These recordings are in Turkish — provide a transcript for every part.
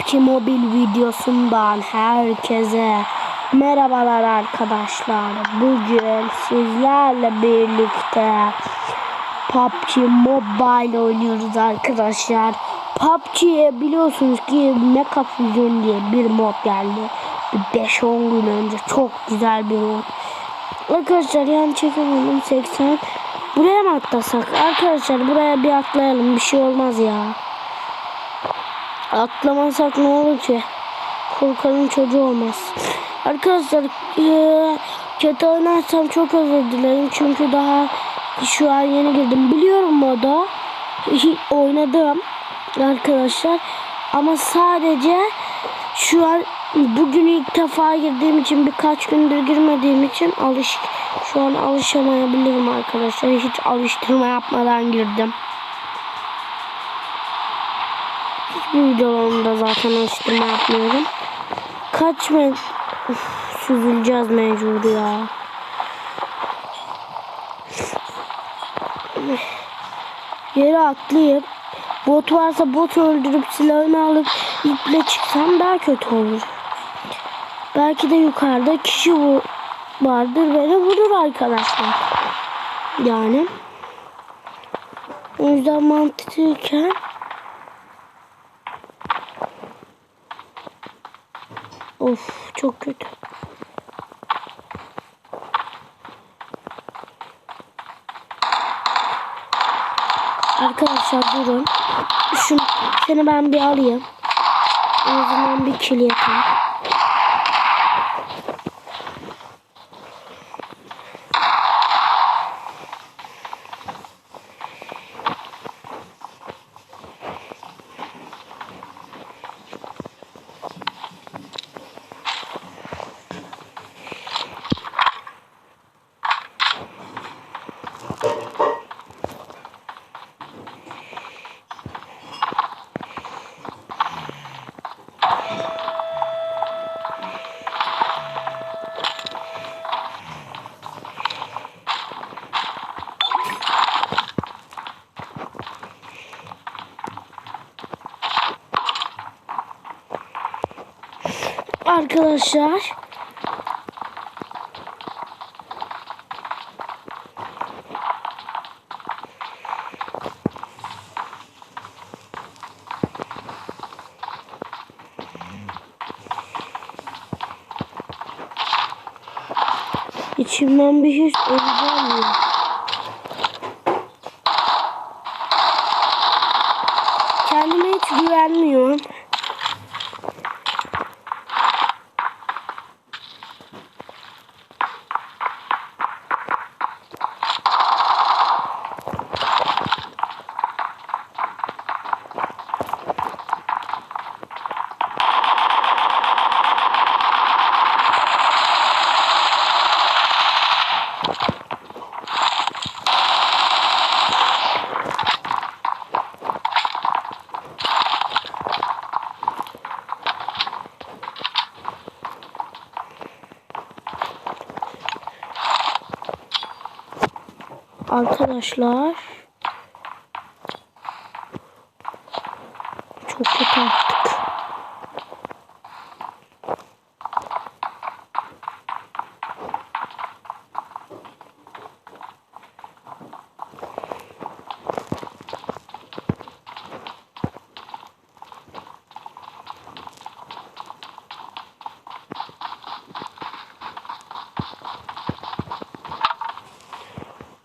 PUBG Mobile videosundan herkese merhabalar arkadaşlar. Bugün sizlerle birlikte PUBG Mobile oynuyoruz arkadaşlar. PUBG'ye biliyorsunuz ki Mecha Fusion diye bir mod geldi. Bir 5-10 gün önce çok güzel bir mod. Arkadaşlar yan çekemedim 80. Buraya mı atlasak? Arkadaşlar buraya bir atlayalım. Bir şey olmaz ya. Atlamasak ne olur ki? Korkanın çocuğu olmaz. Arkadaşlar kötü oynarsam çok özür dilerim. Çünkü daha şu an yeni girdim. Biliyorum moda. Oynadım arkadaşlar. Ama sadece şu an bugün ilk defa girdiğim için birkaç gündür girmediğim için alış şu an alışamayabilirim arkadaşlar. Hiç alıştırma yapmadan girdim. Hiçbir videolarımda zaten alıştırma yapmıyorum. Kaç Uf, süzüleceğiz mecbur ya. Yere atlayıp bot varsa bot öldürüp silahını alıp iple çıksam daha kötü olur. Belki de yukarıda kişi vu- vardır beni vurur arkadaşlar. Yani o yüzden mantıklıyken Of çok kötü. Arkadaşlar durun. Şunu, seni ben bir alayım. En azından bir kill yeter. Arkadaşlar İçimden bir his öleceğim ya. Kendime hiç güvenmiyorum. Arkadaşlar çok kötü attık.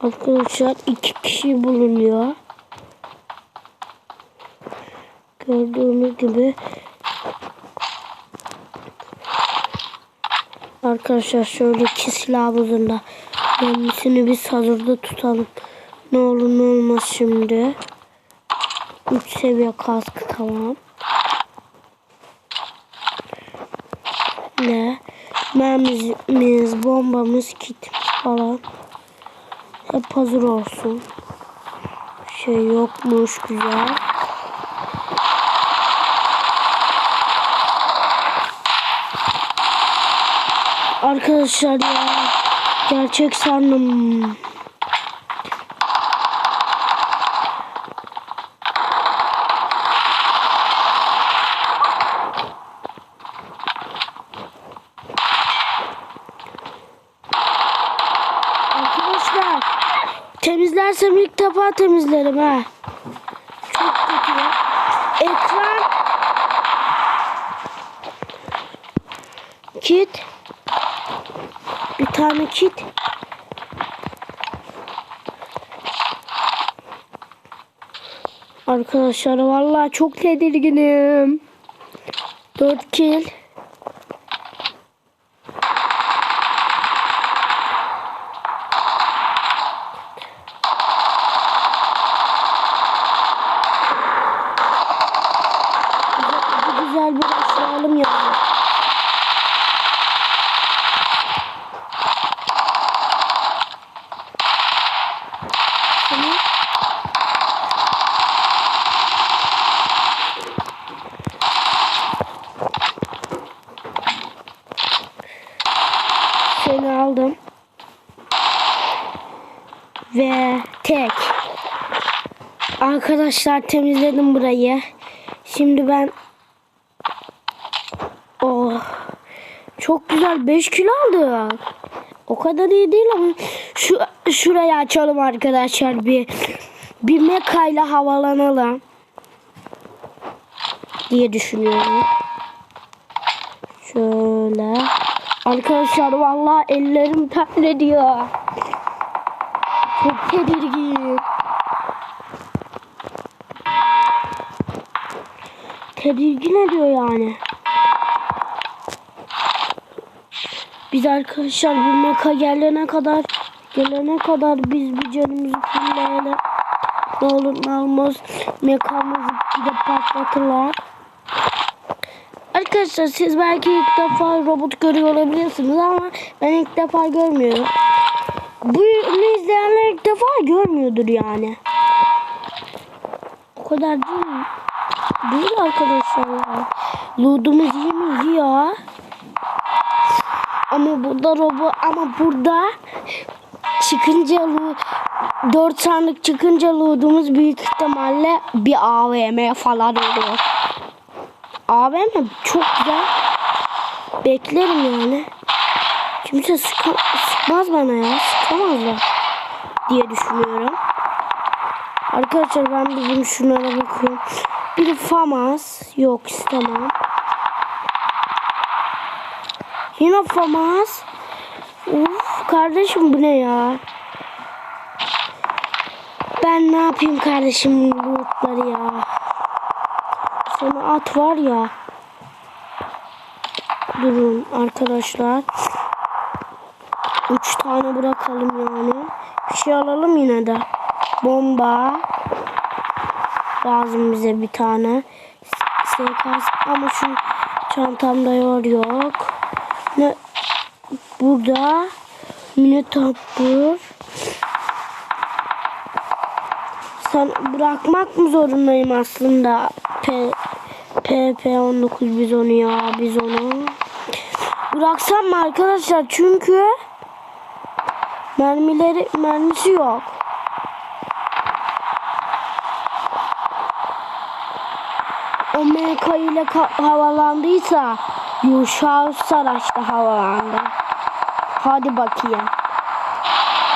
Arkadaşlar iki kişi bulunuyor. Gördüğünüz gibi Arkadaşlar şöyle iki silahımızın da kendisini biz hazırda tutalım. Ne olur ne olmaz şimdi. 3 seviye kaskı tamam. Ne? Mermimiz, bombamız, kitimiz falan. Hep hazır olsun. Şey yokmuş güzel. Arkadaşlar ya gerçek sandım. gidersem ilk defa temizlerim ha. Çok kötü. ya. Ekran. Kit. Bir tane kit. Arkadaşlar vallahi çok tedirginim. 4 kill. Güzel- bir yani. Tamam. Seni aldım. Ve tek. Arkadaşlar temizledim burayı. Şimdi ben Çok güzel 5 kilo aldım. O kadar iyi değil ama şu şurayı açalım arkadaşlar bir bir mekayla havalanalım diye düşünüyorum. Şöyle. Arkadaşlar vallahi ellerim terlediyor. Çok tedirgin. Tedirgin ediyor yani. Biz arkadaşlar bu meka gelene kadar gelene kadar biz bir canımızı fulleyelim. Ne olur ne olmaz mekamızı bir de patlatırlar. Arkadaşlar siz belki ilk defa robot görüyor olabilirsiniz ama ben ilk defa görmüyorum. Bu bunu izleyenler ilk defa görmüyordur yani. O kadar değil mi? Değil arkadaşlar ya. Loot'umuz iyi mi? Ya. Ama burada robot ama burada çıkınca lo- 4 sandık çıkınca loot'umuz büyük ihtimalle bir AVM falan oluyor. AVM çok güzel. Beklerim yani. Kimse sıka, sıkmaz bana ya. Sıkamazlar diye düşünüyorum. Arkadaşlar ben bizim şunlara bakıyorum. Bir FAMAS. Yok istemem. Yine FAMAS. Uf kardeşim bu ne ya? Ben ne yapayım kardeşim lootları ya? Sana at var ya. Durun arkadaşlar. Üç tane bırakalım yani. Bir şey alalım yine de. Bomba. Lazım bize bir tane. SKS ama şu çantamda yor yok. Ne? Burada. Minotaur. Sen bırakmak mı zorundayım aslında? P PP19 bizonu ya bizonu. Bıraksam mı arkadaşlar? Çünkü mermileri mermisi yok. MK ile havalandıysa Yuşa Saraç da havalandı. Hadi bakayım.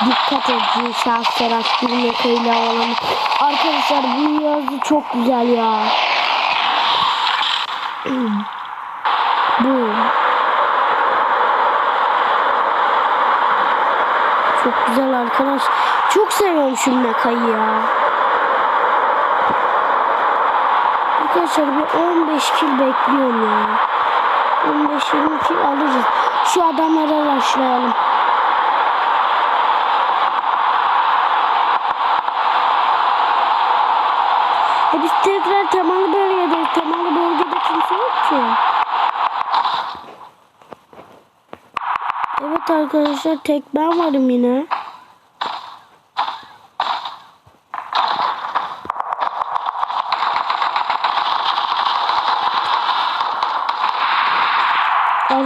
Dikkat et Yuşa Saraç bir MK ile havalandı. Arkadaşlar bu yazı çok güzel ya. Bu. Çok güzel arkadaş. Çok seviyorum şu mekayı ya. Arkadaşlar bir 15 kill bekliyorum ya. 15-20 kill alırız. Şu adamlara başlayalım. E biz tekrar temalı bölgedeyiz. Temalı bölgede kimse yok ki. Evet arkadaşlar tek ben varım yine.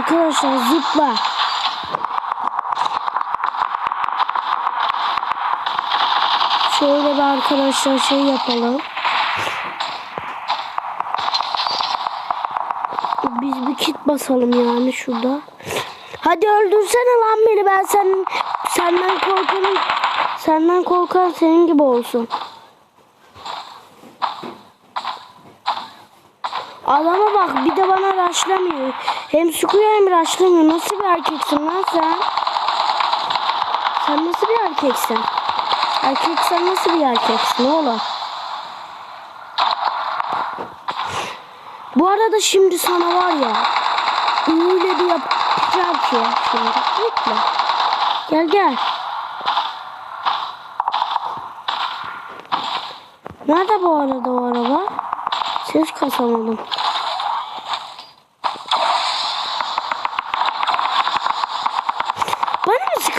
Arkadaşlar zıpla. Şöyle bir arkadaşlar şey yapalım. Biz bir kit basalım yani şurada. Hadi öldürsene lan beni ben sen senden korkarım. Senden korkan senin gibi olsun. Adama bak bir de bana raşlamıyor. Hem sıkıyor hem raşlamıyor. Nasıl bir erkeksin lan sen? Sen nasıl bir erkeksin? Erkek sen nasıl bir erkeksin oğlum? Bu arada şimdi sana var ya öyle bir yapacağım ki şimdi. Bekle. Gel gel. Nerede bu arada o araba? Ses kasamadım.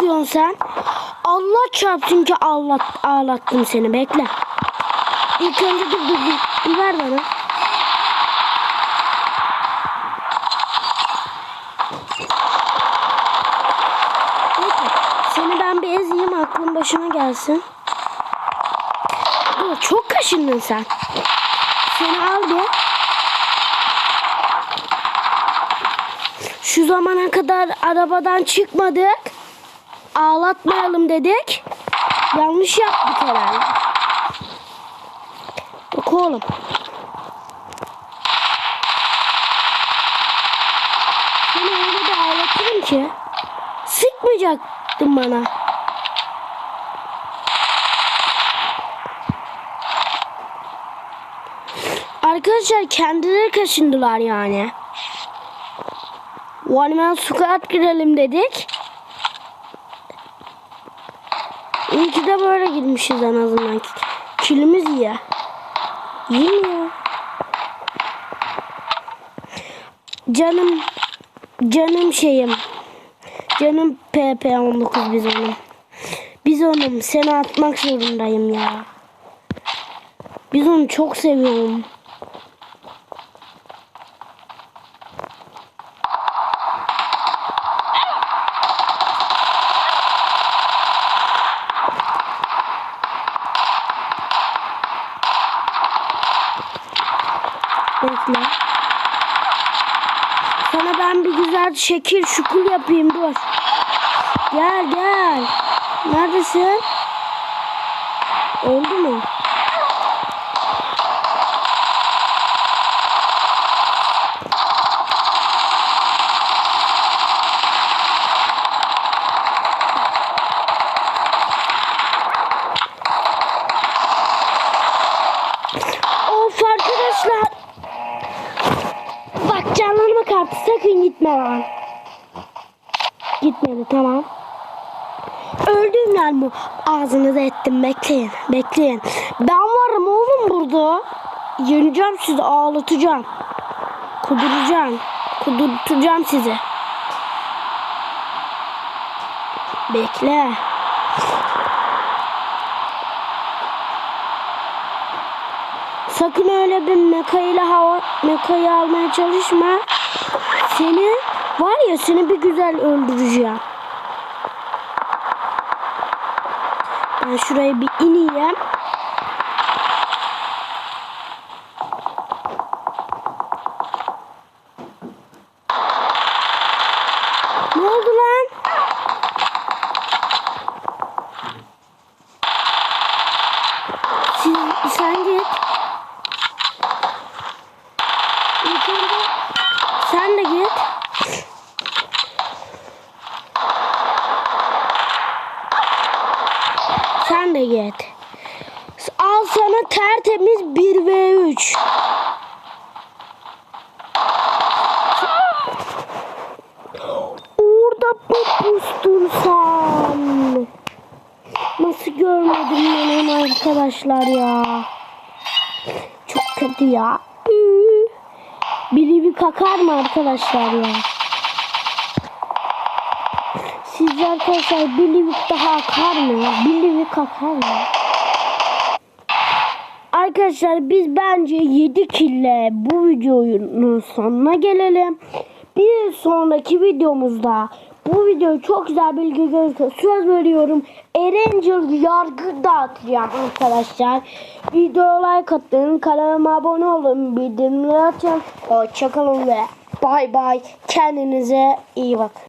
Sıkıyorsun sen? Allah çarpsın ki ağlat, ağlattım seni. Bekle. İlk önce dur dur dur. Ver bana. Bekle. Seni ben bir ezeyim aklın başına gelsin. Dur çok kaşındın sen. Seni al bir. Şu zamana kadar arabadan çıkmadık. Ağlatmayalım dedik. Yanlış yaptık herhalde. Bak oğlum. Seni öyle bir ağlatırım ki. Sıkmayacaktın bana. Arkadaşlar kendileri kaşındılar yani. One Man Squad girelim dedik. İyi ki de böyle girmişiz en azından. Kilimiz iyi. İyi mi ya? Canım, canım şeyim. Canım PP19 biz onun. Biz onun seni atmak zorundayım ya. Biz onu çok seviyorum. Bekle. Sana ben bir güzel şekil şukul yapayım dur. Gel gel. Neredesin? Oldu mu? Sakın gitme lan. Gitmedi tamam. Öldüm lan bu. Ağzınıza ettim bekleyin. Bekleyin. Ben varım oğlum burada. Yeneceğim sizi ağlatacağım. Kuduracağım. Kudurtacağım sizi. Bekle. Sakın öyle bir mekayla hava mekayı almaya çalışma. Seni var ya seni bir güzel öldüreceğim. Ben şuraya bir ineyim. Ne oldu lan? Siz, sen git. İlk önce sen de git. Sen de git. Al sana tertemiz 1 v 3. Orada pupustun sen. Nasıl görmedim ben arkadaşlar ya. Çok kötü ya. Biri bir kakar mı arkadaşlar ya? Siz arkadaşlar bir livik daha akar mı? Bir livik kakar mı? Arkadaşlar biz bence 7 kille bu videonun sonuna gelelim. Bir sonraki videomuzda bu video çok güzel bilgi görürse söz veriyorum. Erencil yargı dağıtacağım arkadaşlar. Videoya like atın, kanalıma abone olun, bildirimleri açın. Hoşçakalın ve bay bay. Kendinize iyi bakın.